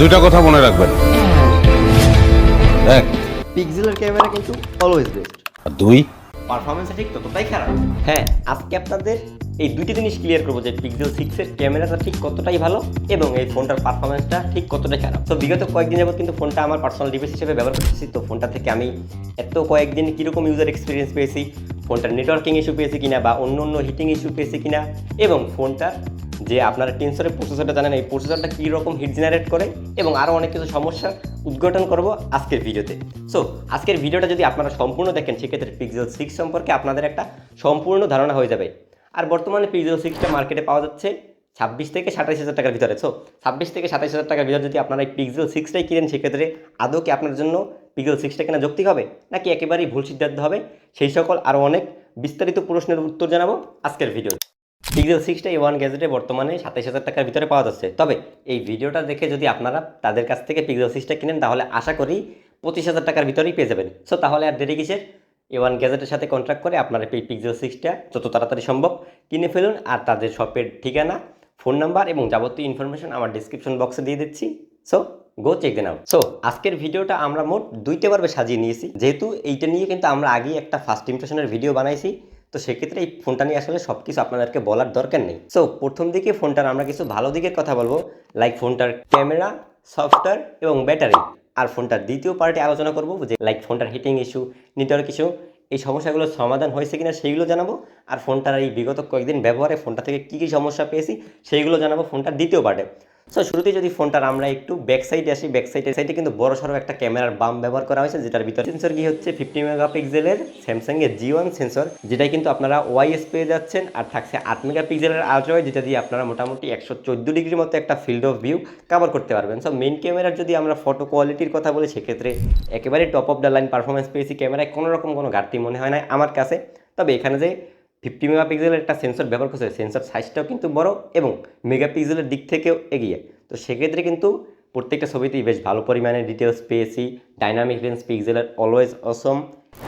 দুইটা কথা মনে রাখবেন। এক। পিক্সেলের ক্যামেরা কিন্তু অলওয়েজ বেস্ট আর দুই। পারফরমেন্সটা ঠিক ততটাই খারাপ। হ্যাঁ আজকে আপনাদের এই দুটি জিনিস ক্লিয়ার করব যে পিক্সেল সিক্সের ক্যামেরাটা ঠিক কতটাই ভালো এবং এই ফোনটার পারফরমেন্সটা ঠিক কতটাই খারাপ। তো বিগত কয়েকদিন যাবত কিন্তু ফোনটা আমার পার্সোনাল ডিভাইস হিসেবে ব্যবহার করতেছি। তো ফোনটা থেকে আমি এত কয়েকদিন কীরকম ইউজার এক্সপিরিয়েন্স পেয়েছি ফোনটার নেটওয়ার্কিং ইস্যু পেয়েছি কিনা বা অন্য অন্য হিটিং ইস্যু পেয়েছি কিনা এবং ফোনটার যে আপনারা টেন্সরের প্রসেসরটা জানেন, এই প্রসেসরটা কী রকম হিট জেনারেট করে এবং আরও অনেক কিছু সমস্যার উদ্ঘাটন করব আজকের ভিডিওতে। সো আজকের ভিডিওটা যদি আপনারা সম্পূর্ণ দেখেন, সেক্ষেত্রে পিক্সেল সিক্স সম্পর্কে আপনাদের একটা সম্পূর্ণ ধারণা হয়ে যাবে। আর বর্তমানে পিক্সেল সিক্সটা মার্কেটে পাওয়া যাচ্ছে ছাব্বিশ থেকে সাতাইশ হাজার টাকার ভিতরে। সো ছাব্বিশ থেকে সাতাইশ হাজার টাকার ভিতরে যদি আপনারা এই পিক্সেল সিক্সটাই কিনেন, সেক্ষেত্রে আদৌ কি আপনার জন্য পিক্সেল সিক্সটা কেনা যৌক্তিক হবে? নাকি একেবারেই ভুল সিদ্ধান্ত হবে? সেই সকল আরও অনেক বিস্তারিত প্রশ্নের উত্তর জানাব আজকের ভিডিও পিক্সেল সিক্সটা এ ওয়ান গ্যাজেটে বর্তমানে সাতাইশ হাজার টাকার ভিতরে পাওয়া যাচ্ছে। তবে এই ভিডিওটা দেখে যদি আপনারা তাদের কাছ থেকে পিক্সেল সিক্সটা কিনেন, তাহলে আশা করি পঁচিশ হাজার টাকার ভিতরেই পেয়ে যাবেন। সো তাহলে আর দেরি কিসের? এ ওয়ান গ্যাজেটের সাথে কন্ট্রাক্ট করে আপনারা এই পিক্সেল সিক্সটা যত তাড়াতাড়ি সম্ভব কিনে ফেলুন। আর তাদের শপের ঠিকানা ফোন নাম্বার এবং যাবতীয় ইনফরমেশন আমার ডিসক্রিপশন বক্সে দিয়ে দিচ্ছি। So go check then out so আজকের ভিডিওটা আমরা মোট দুইটা বারবে সাজিয়ে নিয়েছি। যেহেতু এইটা নিয়ে কিন্তু আমরা আগেই একটা ফার্স্ট ইমপ্রেশনের ভিডিও বানাইছি। তো সেক্ষেত্রে এই ফোনটা নিয়ে আসলে সব কিছু আপনাদেরকে বলার দরকার নেই। সো প্রথম দিকে ফোনটার আমরা কিছু ভালো দিকের কথা বলব লাইক ফোনটার ক্যামেরা সফটওয়্যার এবং ব্যাটারি আর ফোনটার দ্বিতীয় পার্টে আলোচনা করব, যে লাইক ফোনটার হিটিং ইস্যু নেটওয়ার্ক ইস্যু এই সমস্যাগুলোর সমাধান হয়েছে কিনা সেইগুলো জানাব। আর ফোনটার এই বিগত কয়েকদিন ব্যবহারে ফোনটা থেকে কী কী সমস্যা পেয়েছি সেইগুলো জানাব ফোনটার দ্বিতীয় পার্টে সো শুরুতেই যদি ফোনটার আমরা একটু ব্যাক সাইডে আসি ব্যাক সাইডে সাইডে কিন্তু বড় সড়ো একটা ক্যামেরার বাম ব্যবহার করা হয়েছে, যেটার ভিতরে সেন্সর কি হচ্ছে ফিফটি মেগা মেগাপিক্সেলের স্যামসাংয়ের জি ওয়ান সেন্সর যেটাই কিন্তু আপনারা ওয়াইএস পেয়ে যাচ্ছেন আর থাকছে আট মেগা পিক্সেলের মেগাপিক্সেলের আলট্রাওয়াইড যেটা দিয়ে আপনারা মোটামুটি একশো চোদ্দ ডিগ্রির মতো একটা ফিল্ড অফ ভিউ কভার করতে পারবেন। সো মেন ক্যামেরার যদি আমরা ফটো কোয়ালিটির কথা বলি, সেক্ষেত্রে একেবারে top of the line performance পেয়েছি। ক্যামেরায় কোনো রকম কোনো ঘাটতি মনে হয় না আমার কাছে। তবে এখানে যে ফিফটি মেগাপিক্সেলের একটা সেন্সর ব্যবহার করছে। সেন্সর সাইজটাও কিন্তু বড় এবং মেগাপিক্সেলের দিক থেকেও এগিয়ে। তো সেক্ষেত্রে কিন্তু প্রত্যেকটা ছবিতেই বেশ ভালো পরিমাণে ডিটেলস পেয়েছি। ডাইনামিক রেঞ্জ পিক্সেলের অলওয়েজ অসম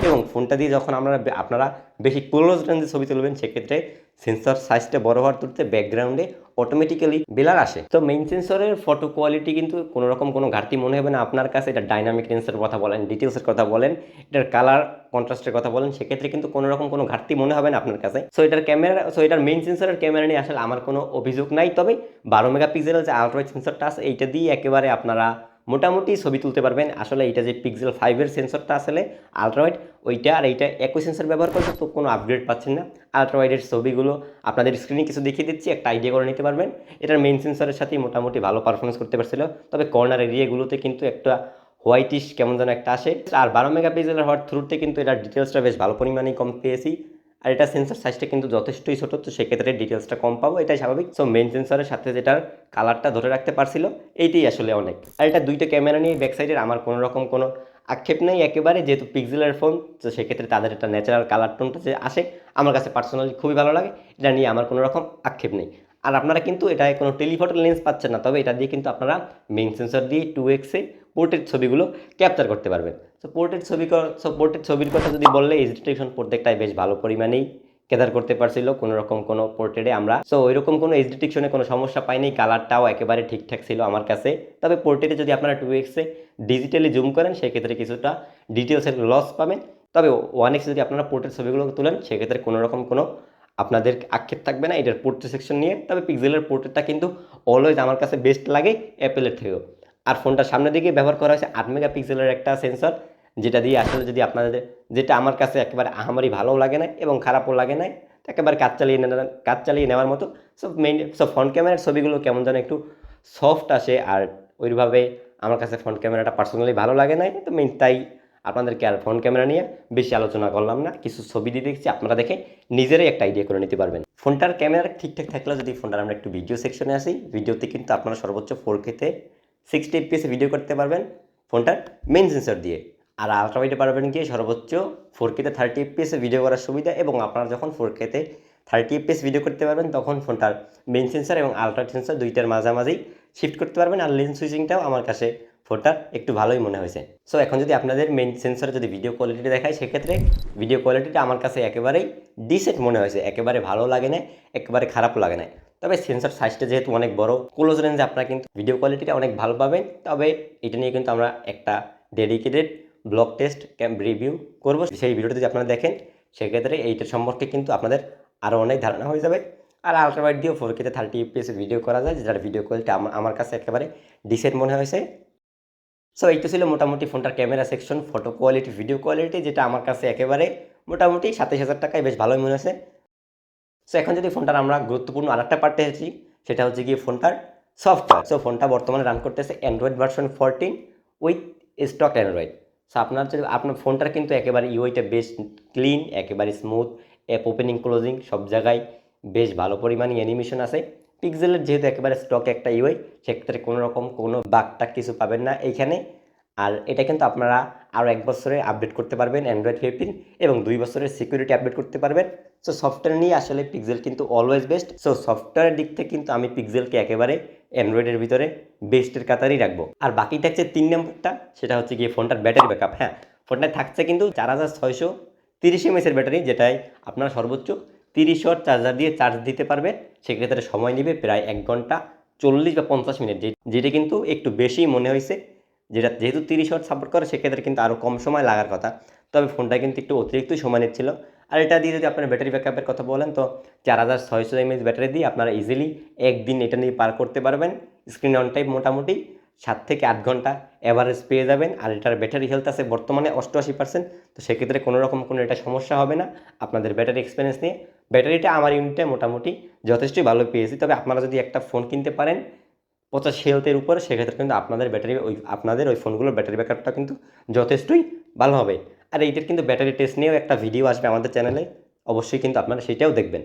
এবং ফোনটা দিয়ে যখন আমরা আপনারা বেশি ক্লোজ রেঞ্জে ছবি তুলবেন, সেক্ষেত্রে সেন্সর সাইজটা বড় হওয়ার তুলতে ব্যাকগ্রাউন্ডে অটোমেটিক্যালি বেলার আসে। তো মেইন সেন্সরের ফটো কোয়ালিটি কিন্তু কোনো রকম কোনো ঘাটতি মনে হবে না। আপনার কাছে এটা ডাইনামিক রেঞ্জের কথা বলেন ডিটেলসের কথা বলেন, এটার কালার কন্ট্রাস্টের কথা বলেন, সেক্ষেত্রে কিন্তু কোনো রকম কোনো ঘাটতি মনে হবে না আপনার কাছে। সো এটার ক্যামেরা সো এটার মেইন সেন্সরের ক্যামেরা নিয়ে আসলে আমার কোনো অভিযোগ নাই। তবে বারো মেগাপিক্সেলের যে আলট্রা সেন্সরটা আছে, এইটা দিয়ে একেবারে আপনারা মোটামুটি ছবি তুলতে পারবেন। আসলে এইটা যে পিক্সেল ফাইভের সেন্সরটা আসলে আলট্রাওয়াইড ওইটা আর এইটা একই সেন্সর ব্যবহার করছে তো কোনো আপগ্রেড পাচ্ছেন না। আলট্রাওয়াইডের ছবিগুলো আপনাদের স্ক্রিনে কিছু দেখিয়ে দিচ্ছি, একটা আইডিয়া করে নিতে পারবেন। এটার মেইন সেন্সরের সাথেই মোটামুটি ভালো পারফরমেন্স করতে পারছিল। তবে কর্নার এরিয়াগুলোতে কিন্তু একটা হোয়াইটিশ কেমন যেন একটা আসে। আর বারো মেগাপিক্সেলের হওয়ার থ্রুতে কিন্তু এটার ডিটেলসটা বেশ ভালো পরিমাণেই কম পেয়েছি। আর এটা সেন্সর সাইজটা কিন্তু যথেষ্টই ছোটো, তো সেক্ষেত্রে ডিটেলসটা কম পাবো, এটাই স্বাভাবিক। সো মেন সেন্সরের সাথে যেটার কালারটা ধরে রাখতে পারছিল, এইটাই আসলে অনেক। আর এটা দুইটা ক্যামেরা নিয়ে ব্যাক সাইডের আমার কোনো রকম কোনো আক্ষেপ নেই, একেবারে যেহেতু পিক্সেলের ফোন তো সেক্ষেত্রে তাদের একটা ন্যাচারাল কালার টোনটা যে আসে, আমার কাছে পার্সোনালি খুবই ভালো লাগে, এটা নিয়ে আমার কোনো রকম আক্ষেপ নেই। আর আপনারা কিন্তু এটায় কোনো টেলিফটো লেন্স পাচ্ছেন না, তবে এটা দিয়ে কিন্তু আপনারা মেন সেন্সর দিয়ে টু এক্সে পোর্ট্রেট ছবিগুলো ক্যাপচার করতে পারবেন সো পোর্ট্রেট ছবি পোর্ট্রেট ছবির কথা যদি বললে এইচ ডিটেকশন প্রত্যেকটাই বেশ ভালো পরিমাণেই কেদার করতে পারছিল। কোনো রকম কোনো পোর্ট্রেটে আমরা সো ওই রকম কোনো এইচ ডিটেকশনে কোনো সমস্যা পাইনি। কালারটাও একেবারে ঠিকঠাক ছিল আমার কাছে। তবে পোর্ট্রেটে যদি আপনারা টু এক্সে ডিজিটালি জুম করেন, সেক্ষেত্রে কিছুটা ডিটেলসের লস পাবেন। তবে ওয়ান এক্স যদি আপনারা পোর্ট্রেট ছবিগুলো তুলেন, সেক্ষেত্রে কোনো রকম কোনো আপনাদের আক্ষেপ থাকবে না। এটার পোর্ট্রেট সেকশন নিয়ে। তবে পিক্সেলের পোর্ট্রেটটা কিন্তু অলওয়েজ আমার কাছে বেস্ট লাগে অ্যাপেলের থেকেও। আর ফোনটার সামনের দিকে ব্যবহার করা হয়েছে আট মেগা পিক্সেলের একটা সেন্সর যেটা দিয়ে আসলে যদি আপনাদের, যেটা আমার কাছে একেবারে আহামারি ভালোও লাগে না এবং খারাপও লাগে না একেবারে কাজ চালিয়ে কাজ চালিয়ে নেওয়ার মতো। সব মেইন সব ফ্রন্ট ক্যামেরার ছবিগুলো কেমন যেন একটু সফট আসে আর ওইভাবে আমার কাছে ফ্রন্ট ক্যামেরাটা পার্সোনালি ভালো লাগে না তো মেইন তাই আপনাদেরকে আর ফ্রন্ট ক্যামেরা নিয়ে বেশি আলোচনা করলাম না। কিছু ছবি দিয়ে দেখছি, আপনারা দেখে নিজেরাই একটা আইডিয়া করে নিতে পারবেন। ফোনটার ক্যামেরা ঠিকঠাক থাকলে যদি ফোনটার আমরা একটু ভিডিও সেকশনে আসি ভিডিওতে কিন্তু আপনারা সর্বোচ্চ ফোর কেতে সিক্সটি এফপিএসে ভিডিও করতে পারবেন। ফোনটার মেন সেন্সর দিয়ে। আর আলট্রাওয়াইডে পারবেন গিয়ে সর্বোচ্চ ফোর কেতে থার্টি এফপিএসে ভিডিও করার সুবিধা এবং আপনারা যখন ফোর কেতে থার্টি এফপিএস ভিডিও করতে পারবেন, তখন ফোনটার মেন সেন্সর এবং আলট্রা সেন্সর দুইটার মাঝামাঝি শিফট করতে পারবেন আর লেন্স সুইচিংটাও আমার কাছে ফোনটার একটু ভালোই মনে হয়েছে। সো এখন যদি আপনাদের মেন সেন্সরে যদি ভিডিও কোয়ালিটি দেখায় সেক্ষেত্রে ভিডিও কোয়ালিটিটা আমার কাছে একেবারেই ডিসেন্ট মনে হয়েছে। একেবারে ভালো লাগে না, একেবারে খারাপ লাগে না। তবে সেন্সর সাইজটা যেহেতু অনেক বড় ক্লোজ রেঞ্জে আপনারা কিন্তু ভিডিও কোয়ালিটিটা অনেক ভালো পাবেন। তবে এটা নিয়ে কিন্তু আমরা একটা dedicated blog test camp review করব। সেই ভিডিওটা যদি আপনারা দেখেন, সেক্ষেত্রে এইটার সম্পর্কে কিন্তু আপনাদের আরও অনেক ধারণা হয়ে যাবে। আর আলট্রাওয়াইড দিয়েও ফোর কেতে থার্টি এফপিএস ভিডিও করা যায়, যেটার ভিডিও কোয়ালিটি আমার আমার কাছে একেবারে ডিসেন্ট মনে হয়েছে। সো এই তো ছিল মোটামুটি ফোনটার camera section photo quality video quality যেটা আমার কাছে একেবারে মোটামুটি সাতাশ হাজার টাকায় বেশ ভালোই মনে হয়েছে। সো এখন যদি ফোনটার আমরা গুরুত্বপূর্ণ আরেকটা পার্টে এসেছি সেটা হচ্ছে গিয়ে ফোনটার সফটওয়্যার সো ফোনটা বর্তমানে রান করতেছে Android version fourteen with stock Android so আপনার যদি, আপনার ফোনটার কিন্তু একেবারে ইউআইটা বেশ ক্লিন একেবারে স্মুথ অ্যাপ ওপেনিং ক্লোজিং সব জায়গায় বেশ ভালো পরিমাণে অ্যানিমেশন আছে। পিক্সেলের যেহেতু একেবারে স্টক একটা ইউআই, সেক্ষেত্রে কোনো রকম কোনো বাগটাক কিছু পাবেন না এইখানে। আর এটা কিন্তু আপনারা আরও এক বছরে আপডেট করতে পারবেন অ্যান্ড্রয়েড ফিফটিন এবং দুই বছরের সিকিউরিটি আপডেট করতে পারবেন। সো সফটওয়্যার নিয়ে আসলে পিক্সেল কিন্তু অলওয়েজ বেস্ট সো সফটওয়্যারের দিক থেকে কিন্তু আমি পিক্সেলকে একেবারে অ্যান্ড্রয়েডের ভিতরে বেস্টের কাতারই রাখব। আর বাকিটা হচ্ছে তিন নম্বরটা, সেটা হচ্ছে গিয়ে ফোনটার ব্যাটারি ব্যাকআপ হ্যাঁ ফোনটায় থাকছে কিন্তু চার হাজার ছয়শো তিরিশ এমএসের ব্যাটারি যেটাই আপনার সর্বোচ্চ তিরিশ ওয়াট চার্জার দিয়ে চার্জ দিতে পারবেন। সেক্ষেত্রে সময় নেবে প্রায় এক ঘণ্টা চল্লিশ বা পঞ্চাশ মিনিট যেটা কিন্তু একটু বেশি মনে হয়েছে। যেটা যেহেতু তিরিশ ওয়াট সাপোর্ট করে, সেক্ষেত্রে কিন্তু আরও কম সময় লাগার কথা। তবে ফোনটা কিন্তু একটু অতিরিক্ত সময় নিচ্ছিল। আর এটা দিয়ে যদি আপনার ব্যাটারি ব্যাকআপের কথা বলেন, তো চার হাজার ছয়শো এমএএচ ব্যাটারি দিয়ে আপনারা ইজিলি একদিন এটা নিয়ে পার করতে পারবেন। স্ক্রিন অন টাইম মোটামুটি সাত থেকে আট ঘণ্টা অ্যাভারেজ পেয়ে যাবেন। আর এটার ব্যাটারি হেলথ আছে বর্তমানে অষ্টআশি পার্সেন্ট তো সেক্ষেত্রে কোনো রকম কোনো এটা সমস্যা হবে না। আপনাদের ব্যাটারি এক্সপিরিয়েন্স নিয়ে। ব্যাটারিটা আমার ইউনিটে মোটামুটি যথেষ্টই ভালো পেয়েছি। তবে আপনারা যদি একটা ফোন কিনতে পারেন পঞ্চাশ হেলথের উপরে, সেক্ষেত্রে কিন্তু আপনাদের ব্যাটারি ওই আপনাদের ওই ফোনগুলোর ব্যাটারি ব্যাকআপটা কিন্তু যথেষ্টই ভালো হবে। আর এইটার কিন্তু ব্যাটারি টেস্ট নিয়েও একটা ভিডিও আসবে আমাদের চ্যানেলে অবশ্যই কিন্তু আপনারা সেটাও দেখবেন।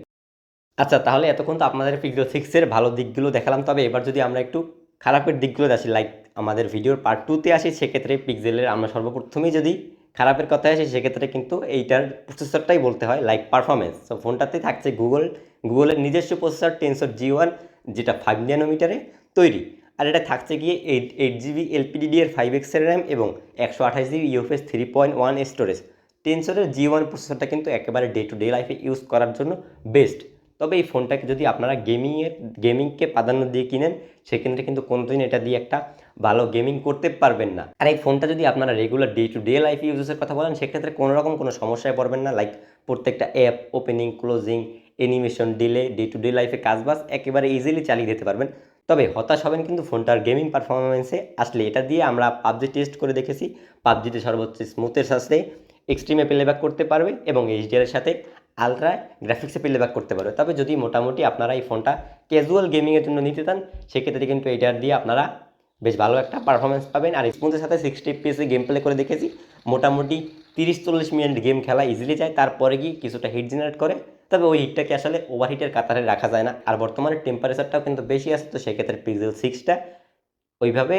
আচ্ছা তাহলে এতক্ষণ তো আপনাদের পিক্সেল সিক্সের ভালো দিকগুলো দেখালাম, তবে এবার যদি আমরা একটু খারাপের দিকগুলো আসি লাইক আমাদের ভিডিওর পার্ট টুতে আসি, সেক্ষেত্রে পিক্সেলের আমরা সর্বপ্রথমেই যদি খারাপের কথা আসি, সেক্ষেত্রে কিন্তু এইটার প্রসেসরটাই বলতে হয় লাইক পারফরমেন্স তো ফোনটাতে থাকছে গুগল গুগলের নিজস্ব প্রসেসর টেনসর জি ওয়ান যেটা ফাইভ ন্যানোমিটারে তৈরি। আর এটা থাকছে গিয়ে এইট এইট জিবি এলপিডিডি এর ফাইভ এক্সের র্যাম এবং একশো আঠাশ GB UFS three point one storage টেনসরের G one প্রসেসরটা কিন্তু একেবারে ডে টু ডে লাইফে ইউজ করার জন্য বেস্ট তবে এই ফোনটাকে যদি আপনারা গেমিংয়ের গেমিংকে প্রাধান্য দিয়ে কিনেন, সেক্ষেত্রে কিন্তু কোনোদিন এটা দিয়ে একটা ভালো গেমিং করতে পারবেন না। আর এই ফোনটা যদি আপনারা regular day to day life ইউজেসের কথা বলেন, সেক্ষেত্রে কোনো রকম কোনো সমস্যায় পড়বেন না। লাইক প্রত্যেকটা app opening closing animation delay day to day লাইফে কাজবাজ একেবারে ইজিলি চালিয়ে দিতে পারবেন। তবে হতাশ হবেন কিন্তু ফোনটার গেমিং পারফরমেন্সে আসলে এটা দিয়ে আমরা পাবজি টেস্ট করে দেখেছি। পাবজিতে সর্বোচ্চ স্মুথের সাথে এক্সট্রিমে প্লেব্যাক করতে পারবে এবং এইচডিআর এর সাথে আলট্রা গ্রাফিক্সে প্লেব্যাক করতে পারবে। তবে যদি মোটামুটি আপনারা এই ফোনটা ক্যাজুয়াল গেমিংয়ের জন্য নিতে চান, সেক্ষেত্রে কিন্তু এইটার দিয়ে আপনারা বেশ ভালো একটা পারফরমেন্স পাবেন। আর স্মুথের সাথে সিক্সটি পিএসে গেম প্লে করে দেখেছি। মোটামুটি তিরিশ চল্লিশ মিনিট গেম খেলা ইজিলি যায়। তারপরে গিয়ে কিছুটা হিট জেনারেট করে তবে ওই হিটটাকে আসলে ওভারহিটের কাতারে রাখা যায় না? আর বর্তমানে টেম্পারেচারটাও কিন্তু বেশি আছে, তো সেক্ষেত্রে পিক্সেল সিক্সটা ওইভাবে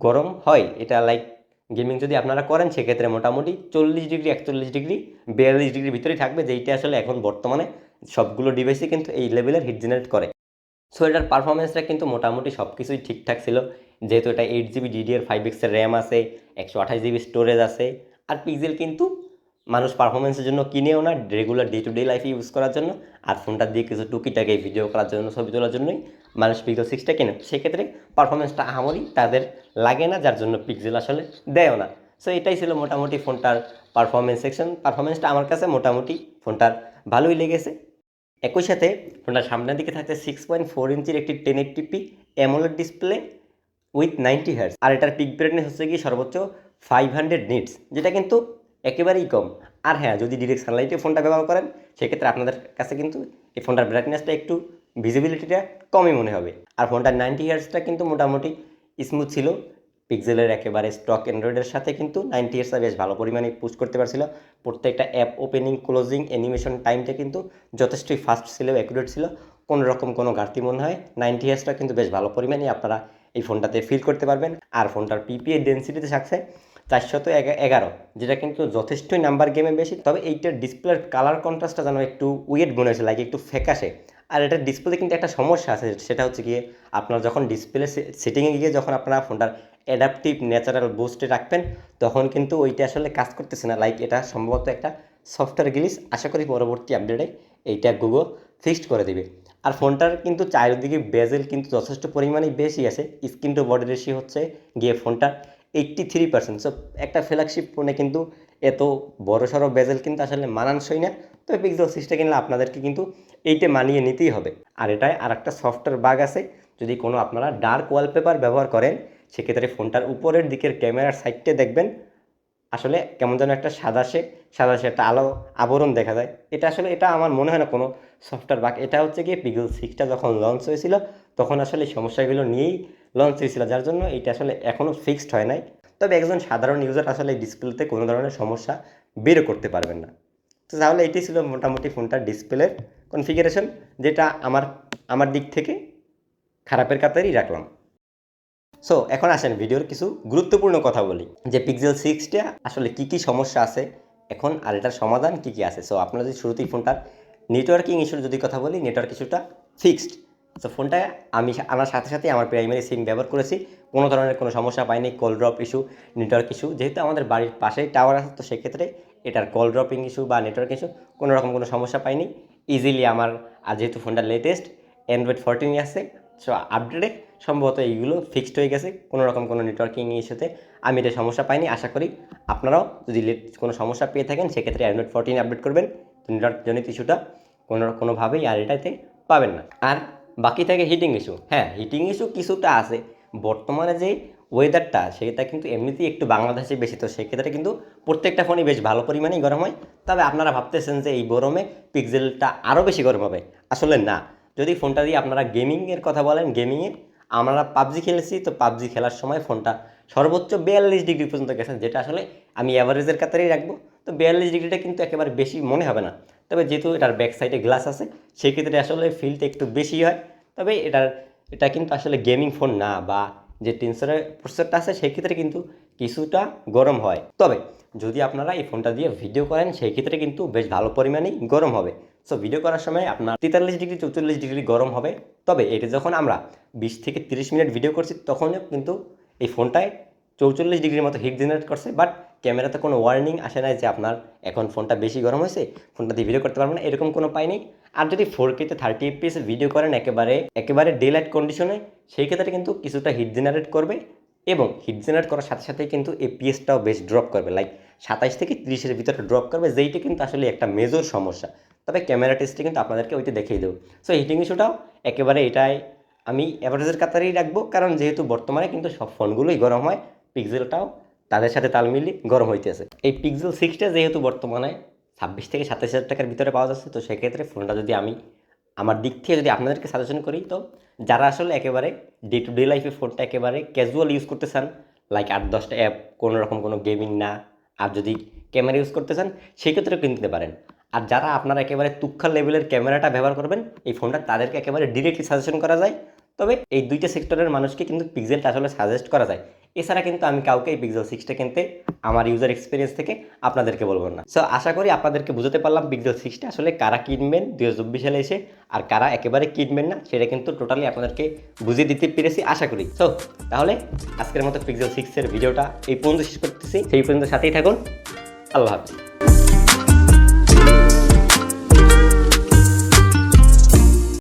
গরম হয়। এটা লাইক গেমিং যদি আপনারা করেন, সেক্ষেত্রে মোটামুটি চল্লিশ ডিগ্রি একচল্লিশ ডিগ্রি বিয়াল্লিশ ডিগ্রির ভিতরেই থাকবে, যেইটা আসলে এখন বর্তমানে সবগুলো ডিভাইসে কিন্তু এই লেভেলের হিট জেনারেট করে। সো এটার পারফরমেন্সটা কিন্তু মোটামুটি সব কিছুই ঠিকঠাক ছিল। যেহেতু এটা এইট জিবি ডিডিআর ফাইভ এক্সের র্যাম আছে, একশো আঠাশ জিবি স্টোরেজ আছে, আর পিক্সেল কিন্তু মানুষ পারফরমেন্সের জন্য কিনেও না রেগুলার ডে টু ডে লাইফে ইউজ করার জন্য, আর ফোনটা দিয়ে কিছু টুকিটাকে ভিডিও করার জন্য, ছবি তোলার জন্যই মানুষ পিক্সেল সিক্সটা কেনে। সেক্ষেত্রে পারফরমেন্সটা আহামরি তাদের লাগে না, যার জন্য পিক্সেল আসলে দেয়ও না। সো এটাই ছিল মোটামুটি ফোনটার পারফরমেন্স সেকশন পারফরমেন্সটা আমার কাছে মোটামুটি ফোনটার ভালোই লেগেছে। একই সাথে ফোনটার সামনের দিকে থাকছে সিক্স পয়েন্ট ফোর ইঞ্চির একটি ten eighty p AMOLED display with ninety hertz আর এটার পিক ব্রাইটনেস হচ্ছে কি সর্বোচ্চ ফাইভ হান্ড্রেড নিটস যেটা কিন্তু একেবারেই কম। আর হ্যাঁ যদি ডিরেক্ট সানলাইটে ফোনটা ব্যবহার করেন, সেক্ষেত্রে আপনাদের কাছে কিন্তু এই ফোনটার ব্রাইটনেসটা একটু ভিজিবিলিটিটা কমই মনে হবে। আর ফোনটার নাইনটি ইয়ার্সটা কিন্তু মোটামুটি স্মুথ ছিল। পিক্সেলের একেবারে স্টক অ্যান্ড্রয়েডের সাথে কিন্তু নাইনটি ইয়ার্সটা বেশ ভালো পরিমাণে পুশ করতে পারছিল। প্রত্যেকটা অ্যাপ ওপেনিং ক্লোজিং অ্যানিমেশন টাইমটা কিন্তু যথেষ্টই ফাস্ট ছিল অ্যাকুরেট ছিল। কোনো রকম কোনো ঘাটতি মনে হয় নাইনটি ইয়ার্সটা কিন্তু বেশ ভালো পরিমাণে আপনারা এই ফোনটাতে ফিল করতে পারবেন। আর ফোনটার পিপিএ ডেন্সিটিতে থাকছে চারশত এগারো, যেটা কিন্তু যথেষ্টই নাম্বার গেমে বেশি, তবে এইটার ডিসপ্লের কালার কন্ট্রাস্টটা যেন একটু উইয়েড মনে হয়েছে লাইক একটু ফ্যাকাশে। আর এটার ডিসপ্লে কিন্তু একটা সমস্যা আছে, সেটা হচ্ছে গিয়ে আপনার যখন ডিসপ্লে সেটিংয়ে গিয়ে যখন আপনারা ফোনটার অ্যাডাপটিভ ন্যাচারাল বুস্টে রাখবেন, তখন কিন্তু ওইটা আসলে কাজ করতেছে না। লাইক এটা সম্ভবত একটা সফটওয়্যার গিলিস আশা করি পরবর্তী আপডেটে এইটা গুগল ফিক্সড করে দেবে। আর ফোনটার কিন্তু চারিদিকে বেজেল কিন্তু যথেষ্ট পরিমাণে বেশি আছে স্ক্রিন টু বডি রেশি হচ্ছে গিয়ে ফোনটার এইট্টি থ্রি পার্সেন্ট সো একটা ফ্ল্যাগশিপ ফোনে কিন্তু এত বড় সড়ো বেজেল কিন্তু আসলে মানানসই না। তবে পিক্সেল সিক্সটা কিনলে আপনাদেরকে কিন্তু এইটা মানিয়ে নিতেই হবে। আর এটায় আর একটা সফটওয়্যার বাগ আছে। যদি কোনো আপনারা ডার্ক ওয়ালপেপার ব্যবহার করেন, সেক্ষেত্রে ফোনটার উপরের দিকের ক্যামেরার সাইডটা দেখবেন। আসলে কেমন যেন একটা সাদাশে সাদাশে একটা আলো আবরণ দেখা যায়। এটা আসলে, এটা আমার মনে হয় না কোনো সফটওয়্যার বাক এটা হচ্ছে কি পিগল সিক্সটা যখন লঞ্চ হয়েছিল, তখন আসলে সমস্যাগুলো নিয়েই লঞ্চ হয়েছিল, যার জন্য এটা আসলে এখনও ফিক্সড হয় নাই। তবে একজন সাধারণ ইউজার আসলে ডিসপ্লেতে কোনো ধরনের সমস্যা বের করতে পারবেন না। তো তাহলে এটাই ছিল মোটামুটি ফোনটার ডিসপ্লের কনফিগারেশন যেটা আমার আমার দিক থেকে খারাপের কাতারই রাখলাম। সো এখন আসেন ভিডিওর কিছু গুরুত্বপূর্ণ কথা বলি। যে পিক্সেল সিক্সটা আসলে কি কি সমস্যা আছে, এখন আর এটার সমাধান কি কি আছে? সো আপনারা যদি শুরুতেই ফোনটার নেটওয়ার্কিং ইস্যুর যদি কথা বলি নেটওয়ার্ক ইস্যুটা ফিক্সড সো ফোনটা আমি আনার সাথে সাথে আমার প্রাইমারি সিম ব্যবহার করেছি। কোনো ধরনের কোনো সমস্যা পাইনি call drop issue network issue যেহেতু আমাদের বাড়ির পাশেই টাওয়ার আছে, তো সেক্ষেত্রে এটার কল ড্রপিং ইস্যু বা নেটওয়ার্ক ইস্যু কোনো রকম কোনো সমস্যা পাইনি। ইজিলি আমার, আর যেহেতু ফোনটা লেটেস্ট অ্যান্ড্রয়েড ফোরটিনই আছে সো আপডেটে সম্ভবত এইগুলো ফিক্সড হয়ে গেছে, কোনো রকম কোনো নেটওয়ার্কিং ইস্যুতে আমি এটা সমস্যা পাইনি। আশা করি আপনারাও যদি লেট কোনো সমস্যা পেয়ে থাকেন, সেক্ষেত্রে অ্যান্ড্রয়েড ফোরটিন আপডেট করবেন। তো নেটওয়ার্ক জনিত ইস্যুটা কোনো কোনোভাবেই আর এটাতে পাবেন না। আর বাকি থাকে হিটিং ইস্যু হ্যাঁ হিটিং ইস্যু কিছুটা আছে। বর্তমানে যে ওয়েদারটা সেটা কিন্তু এমনিতেই একটু বাংলাদেশে বেশি। তো সেক্ষেত্রে কিন্তু প্রত্যেকটা ফোনই বেশ ভালো পরিমাণেই গরম হয়। তবে আপনারা ভাবতেছেন যে এই গরমে পিক্সেলটা আরও বেশি গরম হবে। আসলে না। যদি ফোনটা দিয়ে আপনারা গেমিংয়ের কথা বলেন গেমিংয়ে আমরা পাবজি খেলেছি। তো পাবজি খেলার সময় ফোনটা সর্বোচ্চ বিয়াল্লিশ ডিগ্রি পর্যন্ত গেছে। যেটা আসলে আমি অ্যাভারেজের কাতারেই রাখব। তো বিয়াল্লিশ ডিগ্রিটা কিন্তু একেবারে বেশি মনে হবে না। তবে যেহেতু এটার ব্যাক সাইডে গ্লাস আছে, সেক্ষেত্রে আসলে ফিলটা একটু বেশি হয়। তবে এটার এটা কিন্তু আসলে গেমিং ফোন না বা যে টেন্সরের প্রসেসরটা আছে সেই ক্ষেত্রে কিন্তু কিছুটা গরম হয়। তবে যদি আপনারা এই ফোনটা দিয়ে ভিডিও করেন, সেই ক্ষেত্রে কিন্তু বেশ ভালো পরিমাণেই গরম হবে। সো ভিডিও করার সময় আপনার তেতাল্লিশ ডিগ্রি, চৌচল্লিশ ডিগ্রি গরম হবে। তবে এটা যখন আমরা বিশ থেকে তিরিশ মিনিট ভিডিও করছি, তখনও কিন্তু এই ফোনটায় চৌচল্লিশ ডিগ্রির মতো হিট জেনারেট করছে। বাট ক্যামেরাতে কোনো ওয়ার্নিং আসে নাই যে আপনার এখন ফোনটা বেশি গরম হয়েছে ফোনটা দিয়ে ভিডিও করতে পারবেন না। এরকম কোনো পাইনি আর যদি ফোর কেতে থার্টি এফপিএস ভিডিও করেন একেবারে একেবারে ডে লাইট কন্ডিশনে সেই ক্ষেত্রে কিন্তু কিছুটা হিট জেনারেট করবে এবং হিট জেনারেট করার সাথে সাথে কিন্তু এপিএসটাও বেশ ড্রপ করবে। লাইক সাতাইশ থেকে তিরিশের ভিতরে ড্রপ করবে, যেইটা কিন্তু আসলে একটা মেজর সমস্যা। তবে ক্যামেরা টেস্টে কিন্তু আপনাদেরকে ওইটা দেখিয়ে দেবো। সো হিটিং ইস্যুটাও একেবারে এটাই। আমি অ্যাভারেজের কাতারেই রাখব, কারণ যেহেতু বর্তমানে কিন্তু সব ফোনগুলোই গরম হয় পিক্সেলটাও তাদের সাথে তাল মিলিয়ে গরম হইতেছে। এই পিক্সেল সিক্সটা যেহেতু বর্তমানে ছাব্বিশ থেকে সাতাশ হাজার টাকার ভিতরে পাওয়া যাচ্ছে। তো সেক্ষেত্রে ফোনটা যদি আমি আমার দিক থেকে যদি আপনাদেরকে সাজেশন করি, তো যারা আসলে একেবারে ডে টু ডে লাইফে ফোনটা একেবারে ক্যাজুয়াল ইউজ করতে চান লাইক আট দশটা অ্যাপ কোনো রকম কোনো গেমিং না, আর যদি ক্যামেরা ইউজ করতে চান, সেই ক্ষেত্রেও কিনতে পারেন। আর যারা আপনারা একেবারে তুক্ষা লেভেলের ক্যামেরাটা ব্যবহার করবেন, এই ফোনটা তাদেরকে একেবারে ডিরেক্টলি সাজেশন করা যায়। তবে এই দুইটা সেক্টরের মানুষকে কিন্তু পিক্সেলটা আসলে সাজেস্ট করা যায়। এছাড়া কিন্তু আমি কাউকে এই পিক্সেল সিক্সটা কিনতে আমার ইউজার এক্সপিরিয়েন্স থেকে আপনাদেরকে বলব না। সো আশা করি আপনাদেরকে বুঝতে পারলাম পিক্সেল সিক্সটা আসলে কারা কিনবেন দু হাজার চব্বিশ সালে এসে আর কারা একেবারে কিনবেন না, সেটা কিন্তু টোটালি আপনাদেরকে বুঝিয়ে দিতে পেরেছি, আশা করি। সো তাহলে আজকের মতো পিক্সেল সিক্সের ভিডিওটা এই পর্যন্ত শেষ করতেছি। সেই পর্যন্ত সাথেই থাকুন। আল্লাহ হাফিজ।